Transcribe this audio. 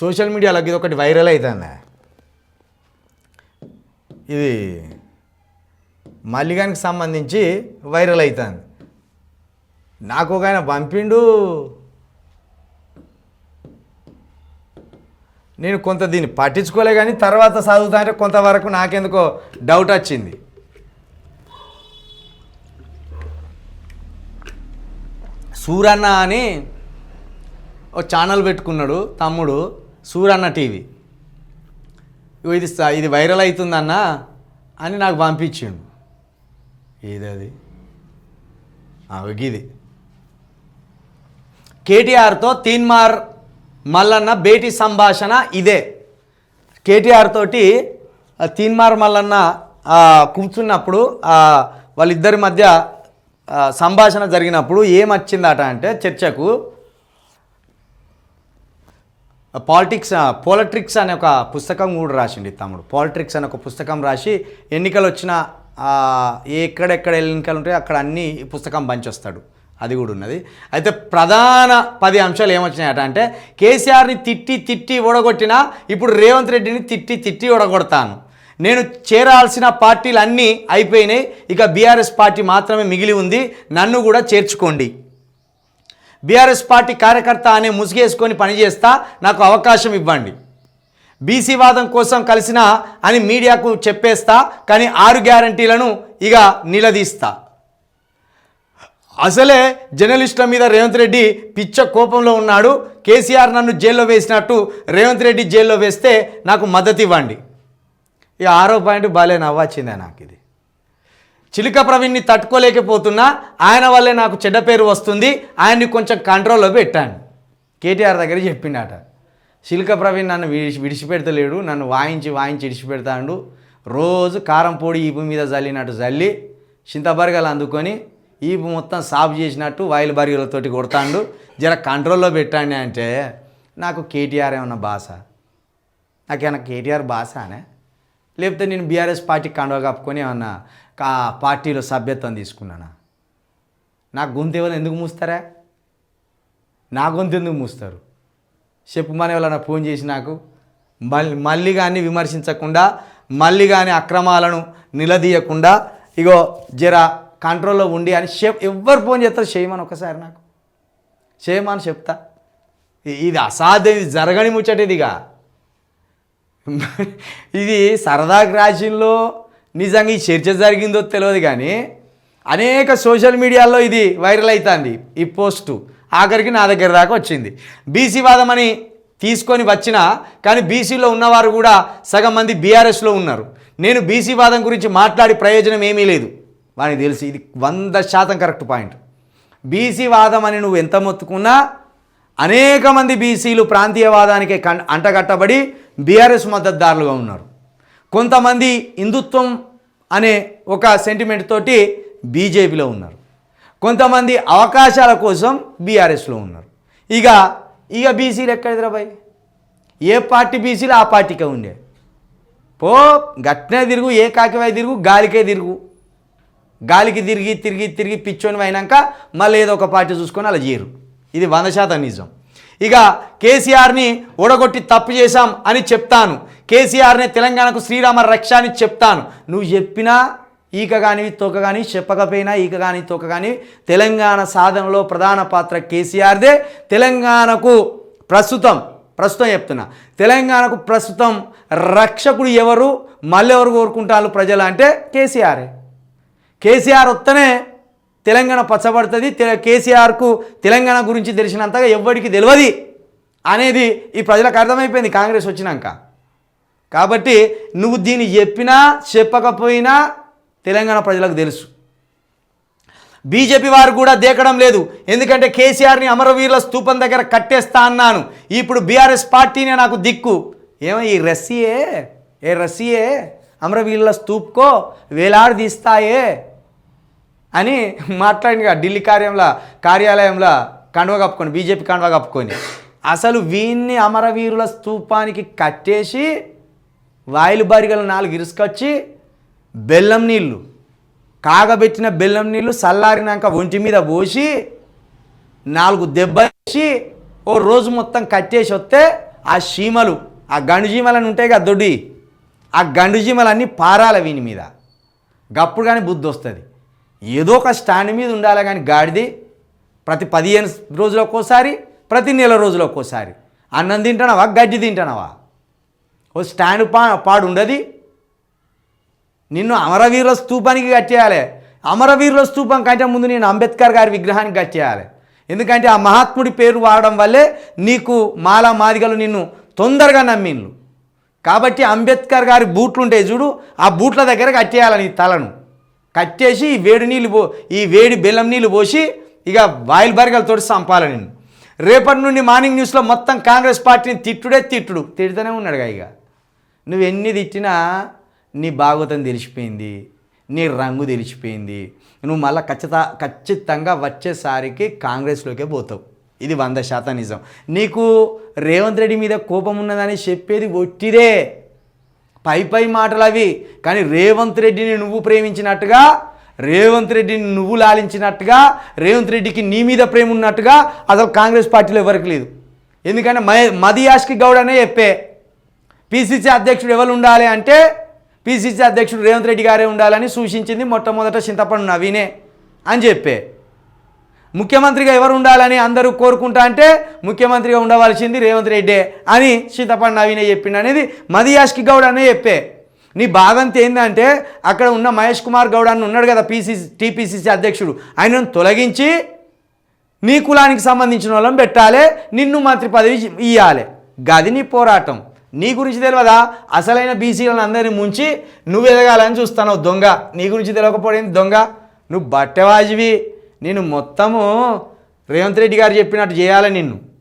Social మీడియాలో ఇది ఒకటి వైరల్ అవుతుంది ఇది మల్లిగానికి సంబంధించి వైరల్ అవుతుంది నాకు ఒక ఆయన పంపిండు. నేను కొంత దీన్ని పట్టించుకోలే కానీ తర్వాత చదువుతా అంటే కొంతవరకు నాకెందుకో డౌట్ వచ్చింది. సూరన్న అని ఓ ఛానల్ పెట్టుకున్నాడు తమ్ముడు. సూరన్న టీవీ. ఇది స- ఇది వైరల్ అవుతుందన్న అని నాకు పంపించిండు. ఏది అది? ఇది. కేటీఆర్తో తీన్మార్ మల్లన్న భేటీ సంభాషణ ఇదే. కేటీఆర్ తోటి తీన్మార్ మల్లన్న కూర్చున్నప్పుడు వాళ్ళిద్దరి మధ్య సంభాషణ జరిగినప్పుడు ఏమొచ్చిందట అంటే చర్చకు పాలిటిక్స్ పోలట్రిక్స్ అనే ఒక పుస్తకం కూడా రాసిండి తమ్ముడు. పాలిట్రిక్స్ అనే ఒక పుస్తకం రాసి ఎన్నికలు వచ్చిన ఎక్కడెక్కడ ఎన్నికలు ఉంటాయో అక్కడ అన్ని ఈ పుస్తకం పంచొస్తాడు. అది కూడా ఉన్నది. అయితే ప్రధాన పది అంశాలు ఏమొచ్చినాయట అంటే కేసీఆర్ని తిట్టి తిట్టి ఓడగొట్టినా ఇప్పుడు రేవంత్ రెడ్డిని తిట్టి తిట్టి ఓడగొడతాను. నేను చేరాల్సిన పార్టీలు అన్నీ అయిపోయినాయి ఇక బీఆర్ఎస్ పార్టీ మాత్రమే మిగిలి ఉంది నన్ను కూడా చేర్చుకోండి. బీఆర్ఎస్ పార్టీ కార్యకర్త అనే ముసుగేసుకొని పనిచేస్తా నాకు అవకాశం ఇవ్వండి. బీసీ వాదం కోసం కలిసిన అని మీడియాకు చెప్పేస్తా కానీ ఆరు గ్యారంటీలను ఇక నిలదీస్తా. అసలే జర్నలిస్టుల మీద రేవంత్ రెడ్డి పిచ్చ కోపంలో ఉన్నాడు. కేసీఆర్ నన్ను జైల్లో వేసినట్టు రేవంత్ రెడ్డి జైల్లో వేస్తే నాకు మద్దతు ఇవ్వండి ఇక ఆరో పాయింట్ బాగాలే నవ్వచ్చిందే నాకు ఇది చిలుక ప్రవీణ్ని తట్టుకోలేకపోతున్నా ఆయన వల్లే నాకు చెడ్డ పేరు వస్తుంది. ఆయన్ని కొంచెం కంట్రోల్లో పెట్టాను. కేటీఆర్ దగ్గర చెప్పిండట చిలుక ప్రవీణ్ నన్ను విడిచి విడిచిపెడతలేడు నన్ను వాయించి వాయించి విడిచిపెడతాడు. రోజు కారం పొడి ఈపు మీద జల్లినట్టు జల్లి చింతబరగలు అందుకొని ఈపు మొత్తం సాఫ్ చేసినట్టు వాయిల్ బరిగలతోటి కొడతాడు. జర కంట్రోల్లో పెట్టండి అంటే నాకు కేటీఆర్ ఏమన్నా బాస? నాకేమన్నా కేటీఆర్ బాసానే? లేకపోతే నేను బీఆర్ఎస్ పార్టీ కండవ కప్పుకొని ఏమన్నా పార్టీలో సభ్యత్వం తీసుకున్నానా? నా గొంతు ఎవరు ఎందుకు మూస్తారా? నా గొంతు ఎందుకు మూస్తారు? చెప్పమని ఎవరైనా ఫోన్ చేసి నాకు. మళ్ళీ మళ్ళీ కానీ విమర్శించకుండా మళ్ళీ కానీ అక్రమాలను నిలదీయకుండా ఇగో జర కంట్రోల్లో ఉండి అని చెప్ ఎవరు ఫోన్ చేస్తారు చేయమని ఒకసారి నాకు. చేయమని చెప్తా. ఇది అసాధ్యం ఇది జరగని ముచ్చటేదిగా. ఇది సరదా రాసింలో నిజంగా ఈ చర్చ జరిగిందో తెలియదు కానీ అనేక సోషల్ మీడియాలో ఇది వైరల్ అవుతుంది ఈ పోస్టు ఆఖరికి నా దగ్గర దాకా వచ్చింది. బీసీ వాదం అని తీసుకొని వచ్చినా కానీ బీసీలో ఉన్నవారు కూడా సగం మంది బీఆర్ఎస్లో ఉన్నారు. నేను బీసీ వాదం గురించి మాట్లాడి ప్రయోజనం ఏమీ లేదు. వానికి తెలిసి ఇది వంద శాతం కరెక్ట్ పాయింట్. బీసీ వాదం అని నువ్వు ఎంత మొత్తుకున్నా అనేక మంది బీసీలు ప్రాంతీయవాదానికి కన్ అంటగట్టబడి బీఆర్ఎస్ మద్దతుదారులుగా ఉన్నారు. కొంతమంది హిందుత్వం అనే ఒక సెంటిమెంట్ తోటి బీజేపీలో ఉన్నారు. కొంతమంది అవకాశాల కోసం బీఆర్ఎస్లో ఉన్నారు. ఇక ఇక బీసీలు ఎక్కడిదిరా బాయ్? ఏ పార్టీ బీసీలు ఆ పార్టీకే ఉండే? పో గట్నే తిరుగు ఏ కాకివై తిరుగు గాలికే తిరుగు. గాలికి తిరిగి తిరిగి తిరిగి పిచ్చోని అయినాక మళ్ళీ ఏదో ఒక పార్టీ చూసుకొని అలా చేయరు ఇది వంద శాతం నిజం. ఇక కేసీఆర్ని ఓడగొట్టి తప్పు చేశాం అని చెప్తాను. కేసీఆర్నే తెలంగాణకు శ్రీరామ రక్ష అని చెప్తాను. నువ్వు చెప్పినా ఈక కానీ తోక కానీ చెప్పకపోయినా ఈక కానీ తోక కానీ తెలంగాణ సాధనలో ప్రధాన పాత్ర కేసీఆర్దే. తెలంగాణకు ప్రస్తుతం ప్రస్తుతం చెప్తున్నా తెలంగాణకు ప్రస్తుతం రక్షకుడు ఎవరు మళ్ళీ ఎవరు కోరుకుంటారు ప్రజలు అంటే కేసీఆరే. కేసీఆర్ వస్తేనే తెలంగాణ పచ్చబడుతుంది. కేసీఆర్కు తెలంగాణ గురించి తెలిసినంతగా ఎవ్వడికి తెలియదు అనేది ఈ ప్రజలకు అర్థమైపోయింది కాంగ్రెస్ వచ్చినాక. కాబట్టి నువ్వు దీన్ని చెప్పినా చెప్పకపోయినా తెలంగాణ ప్రజలకు తెలుసు. బీజేపీ వారు కూడా దేకడం లేదు. ఎందుకంటే కేసీఆర్ని అమరవీరుల స్తూపం దగ్గర కట్టేస్తా అన్నాను. ఇప్పుడు బీఆర్ఎస్ పార్టీనే నాకు దిక్కు. ఏమో ఈ రస్సీయే? ఏ రస్సీయే? అమరవీరుల స్తూప్కో వేలాడదీస్తాయే అని మాట్లాడింది ఢిల్లీ కార్యంలో కార్యాలయంలో కండువ కప్పుకొని బీజేపీ కండువ కప్పుకొని. అసలు వీన్ని అమరవీరుల స్తూపానికి కట్టేసి వాయిలు బారిగలు నాలుగు ఇరుసుకొచ్చి బెల్లం నీళ్ళు. కాగబెట్టిన బెల్లం నీళ్ళు చల్లారినాక ఒంటి మీద పోసి నాలుగు దెబ్బ వేసి ఓ రోజు మొత్తం కట్టేసి వస్తే ఆ చీమలు ఆ గండు ఉంటాయి కదా దొడ్డి ఆ గండు చీమలన్నీ పారాల వీని మీద. గప్పుడు కానీ బుద్ధి వస్తుంది. ఏదో ఒక స్టాండ్ మీద ఉండాలి కానీ గాడిది ప్రతి పదిహేను రోజులకు ఒక్కోసారి ప్రతి నెల రోజులకు ఒకసారి అన్నం తింటానవా గడ్డి తింటానవా ఓ స్టాండ్ పా పాడు ఉండదు నిన్ను అమరవీరుల స్తూపానికి కట్టేయాలి. అమరవీరుల స్తూపం కంటే ముందు నేను అంబేద్కర్ గారి విగ్రహానికి కట్టేయాలి. ఎందుకంటే ఆ మహాత్ముడి పేరు వాడడం వల్లే నీకు మాలా మాదిగలు నిన్ను తొందరగా నమ్మిన్లు కాబట్టి అంబేద్కర్ గారి బూట్లు ఉంటాయి చూడు ఆ బూట్ల దగ్గర కట్టేయాలి నీ తలను. కట్టేసి ఈ వేడి నీళ్ళు పో ఈ వేడి బెల్లం నీళ్ళు పోసి ఇక వాయిల్ బర్గలతో చంపాలి నిన్ను. రేపటి నుండి మార్నింగ్ న్యూస్లో మొత్తం కాంగ్రెస్ పార్టీని తిట్టుడే తిట్టుడు. తిడుతూనే ఉన్నాడుగా ఇక. నువ్వు ఎన్ని తిట్టినా నీ భాగవతం తెలిసిపోయింది నీ రంగు తెలిసిపోయింది. నువ్వు మళ్ళీ ఖచ్చిత ఖచ్చితంగా వచ్చేసరికి కాంగ్రెస్లోకే పోతావు. ఇది వంద శాతం నిజం. నీకు రేవంత్ రెడ్డి మీద కోపం ఉన్నదని చెప్పేది ఒట్టిదే. పై పై మాటలు అవి కానీ రేవంత్ రెడ్డిని నువ్వు ప్రేమించినట్టుగా రేవంత్ రెడ్డిని నువ్వు లాలించినట్టుగా రేవంత్ రెడ్డికి నీ మీద ప్రేమ ఉన్నట్టుగా అసలు కాంగ్రెస్ పార్టీలో ఎవరికి లేదు. ఎందుకంటే మది యాష్కి గౌడ్ అనే చెప్పే. పిసిసి అధ్యక్షుడు ఎవరు ఉండాలి అంటే పిసిసి అధ్యక్షుడు రేవంత్ రెడ్డి గారే ఉండాలని సూచించింది మొట్టమొదట చింతపండు నవీనే అని చెప్పే. ముఖ్యమంత్రిగా ఎవరు ఉండాలని అందరూ కోరుకుంటా అంటే ముఖ్యమంత్రిగా ఉండవలసింది రేవంత్ రెడ్డే అని చింతపండు నవీనే చెప్పిండు అనేది మదియాష్కి గౌడ్ అనే చెప్పే. నీ బాధంతా ఏంటంటే అక్కడ ఉన్న మహేష్ కుమార్ గౌడ్ అని ఉన్నాడు కదా పీసీసీ టీపీసీసీ అధ్యక్షుడు. ఆయనను తొలగించి నీ కులానికి సంబంధించిన వాళ్ళని పెట్టాలి నిన్ను మంత్రి పదవి ఇవ్వాలి గది నీ పోరాటం. నీ గురించి తెలియదా అసలైన బీసీలను అందరినీ ముంచి నువ్వు ఎదగాలని చూస్తావు దొంగ. నీ గురించి తెలియకపోయింది దొంగ. నువ్వు బట్టవాజివి. నేను మొత్తము రేవంత్ రెడ్డి గారు చెప్పినట్టు చేయాలి నిన్ను.